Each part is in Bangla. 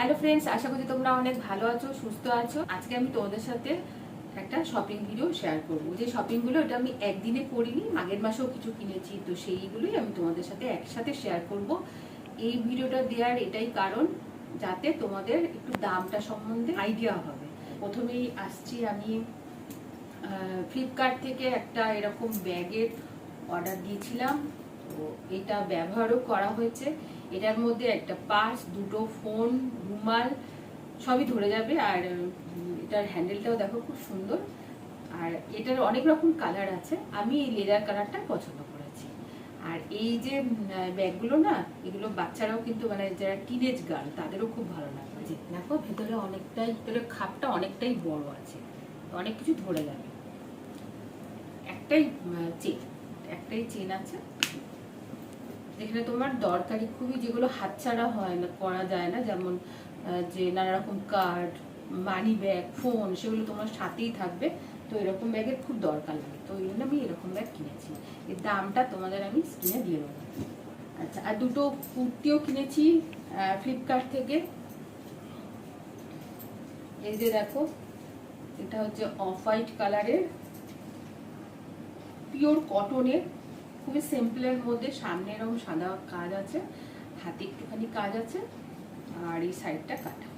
হ্যালো ফ্রেন্ডস আশা করি তোমরা অনেক ভালো আছো, সুস্থ আছো। আজকে আমি তোমাদের সাথে একটা শপিং ভিডিও শেয়ার করব। যে শপিংগুলো এটা আমি একদিনে করিনি, আগের মাসেও কিছু কিনেছি, তো সেইগুলোই আমি তোমাদের সাথে একসাথে শেয়ার করব। এই ভিডিওটা দেওয়ার এটাই কারণ, যাতে তোমাদের একটু দামটা সম্বন্ধে আইডিয়া হবে। প্রথমেই আসছি আমি ফ্লিপকার্ট থেকে একটা এরকম ব্যাগের অর্ডার দিয়েছিলাম। তো এটা ব্যবহারও করা হয়েছে। এটার মধ্যে একটা পার্স, দুটো ফোন, রুমাল, সবই ধরে যাবে। আর এটার হ্যান্ডেলটাও দেখো খুব সুন্দর। আর এটার অনেক রকম কালার আছে। আমি এই লেদার কালারটা পছন্দ করেছি। আর এই যে ব্যাগগুলো না, এগুলো বাচ্চারাও কিন্তু মানে যারা টিনেজ গার্ল তাদেরও খুব ভালো লাগবে। যে দেখো, ভেতরে অনেকটাই, ভেতরে খাপটা অনেকটাই বড় আছে। অনেক কিছু ধরে যাবে। একটাই চেন একটাই চেন আছে। যেখানে তোমার দরকারি খুবই যেগুলো হাতছাড়া হয় না, করা যায় না, যেমন যে নানা রকম কার্ড মানি ব্যাগ ফোন সেগুলো তোমার সাথেই থাকবে। তো এরকম ব্যাগের খুব দরকার লাগে। তো ওই জন্য আমি এরকম ব্যাগ কিনেছি। এর দামটা তোমাদের আমি স্ক্রিনে দিয়ে দেবো। আচ্ছা আর দুটো কুর্তিও কিনেছি ফ্লিপকার্ট থেকে। এই যে দেখো, এটা হচ্ছে অফ হোয়াইট কালারের পিওর কটনের খুবই সিম্পলের মধ্যে সামনে এরকম সাদা কাজ আছে, হাতে একটুখানি কাজ আছে, আর এই সাইডটা কাটা।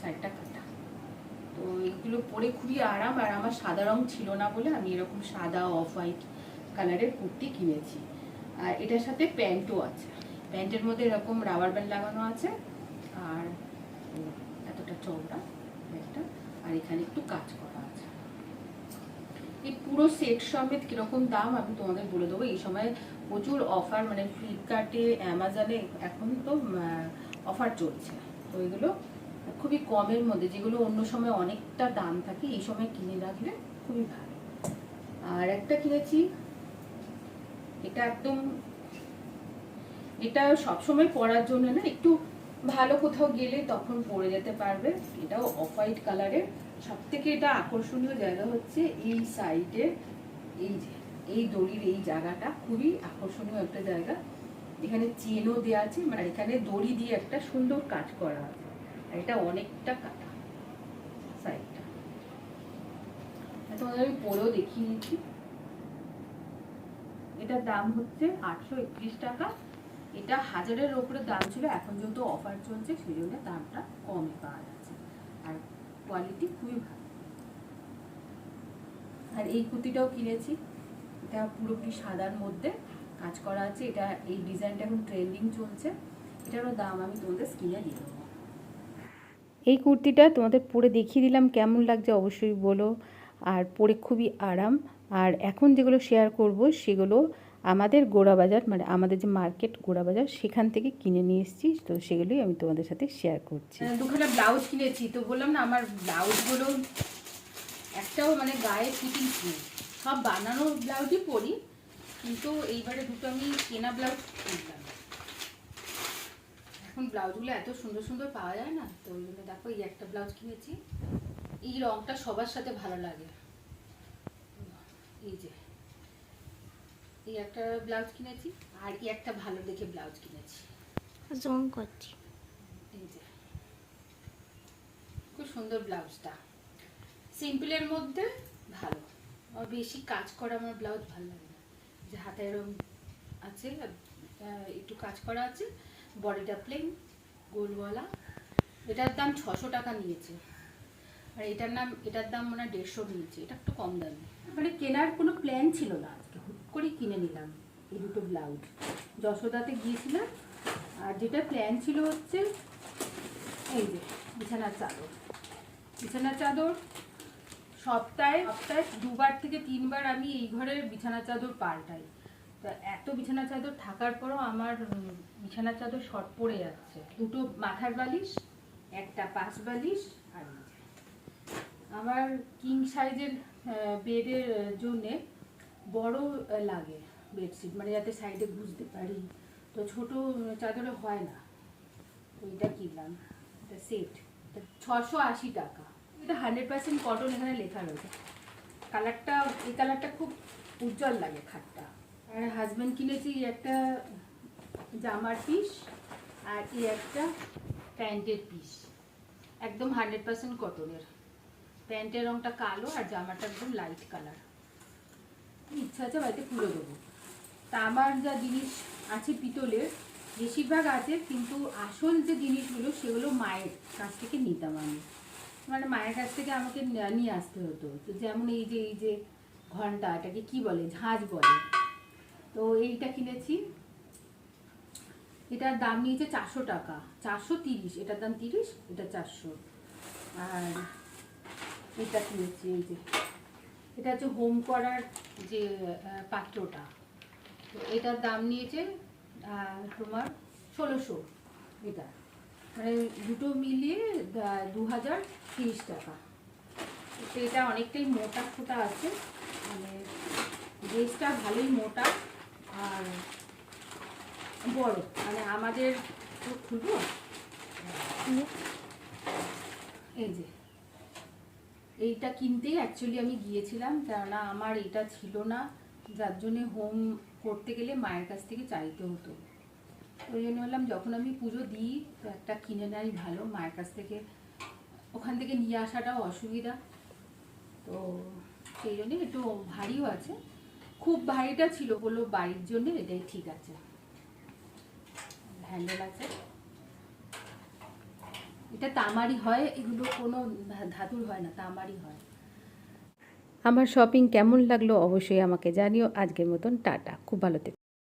সাইডটা কাটা। তো এইগুলো পরে খুবই আরাম, আর আমার সাদা রং ছিল না বলে আমি এরকম সাদা অফ হোয়াইট কালারের কুর্তি কিনেছি। আর এটার সাথে প্যান্টও আছে। প্যান্টের মধ্যে এরকম রাবার ব্যান্ড লাগানো আছে, আর এতটা চওড়া একটা, আর এখানে একটু কাজ করা। এই পুরো সেট সমেত কীরকম দাম আমি তোমাদের বলে দেবো। এই সময় প্রচুর অফার মানে ফ্লিপকার্টে অ্যামাজনে এখন তো অফার চলছে। তো এগুলো খুবই কমের মধ্যে, যেগুলো অন্য সময় অনেকটা দাম থাকে, এই সময় কিনে রাখলে খুবই ভালো। আর একটা কিনেছি, এটা একদম, এটা সবসময় পরার জন্য না, একটু ভালো কোথাও গেলে তখন পরে যেতে পারবে। এটাও অফ হোয়াইট কালারের সব থেকে এটা আকর্ষণীয় জায়গা হচ্ছে এই সাইডে এই এই দড়ির এই জায়গাটা। খুবই আকর্ষণীয় একটা জায়গা। এখানে চেনও দেওয়া আছে মানে এখানে দড়ি দিয়ে একটা সুন্দর কাজ করা আছে। আর এটা অনেকটা কাটা সাইডটা তোমাদের আমি পরেও দেখিয়ে নিচ্ছি এটার দাম হচ্ছে আটশো একত্রিশ টাকা। এটা হাজারের ওপরে দাম ছিল, এখন যেহেতু অফার চলছে, সেই জন্য দামটা কমে পাওয়া যাচ্ছে। আর কোয়ালিটি খুবই ভালো। আর এই কুর্তিটাও কিনেছি। এটা পুরোপুরি সাদার মধ্যে কাজ করা আছে। এটা এই ডিজাইনটা এখন ট্রেন্ডিং চলছে। এটারও দাম আমি তোমাদের স্ক্রিনে দিয়ে দেবো। এই কুর্তিটা তোমাদের পরে দেখিয়ে দিলাম, কেমন লাগছে অবশ্যই বলো। আর পরে খুবই আরাম। আর এখন যেগুলো শেয়ার করব, সেগুলো আমাদের গোড়াবাজার মানে আমাদের যে মার্কেট গোড়াবাজার, সেখান থেকে কিনে নিয়ে এসেছি। তো সেগুলোই আমি তোমাদের সাথে শেয়ার করছি। দুখানা ব্লাউজ কিনেছি। তো বললাম না, আমার ব্লাউজগুলো একটাও মানে গায়ে ফিটিংস নেই। সব বানানো ব্লাউজই পরি, কিন্তু এইবারে দুটো আমি কেনা ব্লাউজ কিনলাম। এখন ব্লাউজগুলো এত সুন্দর সুন্দর পাওয়া যায় না, তো ওই জন্য দেখো এই একটা ব্লাউজ কিনেছি। এই রংটা সবার সাথে ভালো লাগে। এই যে এই একটা ব্লাউজ কিনেছি আর এই একটা ভালো দেখে ব্লাউজ কিনেছি। জুম করছি। খুব সুন্দর ব্লাউজটা। সিম্পলের মধ্যে ভালো। আর বেশি কাজ করা আমার ব্লাউজ ভালো লাগে না। যে হাতে এরকম আছে আহ, একটু কাজ করা আছে বডিটা প্লেন গোলওয়ালা। এটার দাম ছশো টাকা নিয়েছে। আর এটার নাম এটার দাম মনে হয় দেড়শো নিয়েছে। এটা একটু কম দামি। মানে কেনার কোনো প্ল্যান ছিল না আজকে? করে কিনে নিলাম এই দুটো ব্লাউজ। যশোদাতে গিয়েছিলাম, আর যেটা প্ল্যান ছিল হচ্ছে এই যে বিছানার চাদর। বিছানার চাদর সপ্তাহে সপ্তাহে দুবার থেকে তিনবার আমি এই ঘরের বিছানা চাদর পাল্টাই। তো এত বিছানা চাদর থাকার পরও আমার বিছানা চাদর শর্ট পড়ে যাচ্ছে। দুটো মাথার বালিশ, একটা পাশ বালিশ আর আমার কিং সাইজের বেডের জন্যে বড় লাগে বেডশিট মানে যাতে সাইডে বুঝতে পারি। তো ছোট, চাদরে হয় না। তো এটা কিনলাম। এটা সেট ছশো আশি টাকা। এটা হান্ড্রেড পার্সেন্ট কটন এখানে লেখা রয়েছে। কালারটা এই কালারটা খুব উজ্জ্বল লাগে খাটটা। আর হাজব্যান্ড কিনেছি একটা জামার পিস আর এই একটা প্যান্টের পিস একদম হান্ড্রেড পার্সেন্ট কটনের প্যান্টের রংটা কালো আর জামাটা একদম লাইট কালার ইচ্ছা আছে বাড়িতে পুরো দেবো। তা আমার যা জিনিস আছে পিতলের, বেশিরভাগ আছে, কিন্তু আসল যে জিনিসগুলো সেগুলো মায়ের কাছ থেকে নিতাম আমি। মানে মায়ের কাছ থেকে আমাকে নিয়ে আসতে হতো। তো যেমন এই যে এই যে ঘণ্টা, এটাকে কি বলে? ঝাঁজ বলে। তো এইটা কিনেছি। এটার দাম নিয়েছে চারশো টাকা। চারশো তিরিশ। এটার দাম তিরিশ, এটা চারশো। আর এটা কিনেছি, এই যে। এটা হচ্ছে হোম করার যে পাত্রটা। তো এটার দাম নিয়েছে তোমার ষোলোশো এটা মানে দুটো মিলিয়ে দু হাজার তিরিশ টাকা। তো এটা অনেকটাই মোটা ফোটা আছে। মানে ড্রেসটা ভালোই মোটা আর বড়। মানে আমাদের খুলবো? এই যে। এইটা কিনতেই অ্যাকচুয়ালি আমি গিয়েছিলাম, কেননা আমার এটা ছিল না। যার জন্যে হোম করতে গেলে মায়ের কাছ থেকে চাইতে হতো। ওই জন্য বললাম যখন আমি পুজো দিই, তো একটা কিনে নেয় ভালো, মায়ের কাছ থেকে। ওখান থেকে নিয়ে আসাটাও অসুবিধা। তো সেই জন্যে একটু ভারীও আছে। খুব ভারীটা ছিল বলল, বাড়ির জন্য এটাই ঠিক আছে। হ্যান্ডেল আছে। এটা তামারি হয়, এগুলো কোনো ধাতুর হয় না তামারি হয়। আমার শপিং কেমন লাগল অবশ্যই আমাকে জানিও। আজকের মতন টাটা। খুব ভালো থেকো।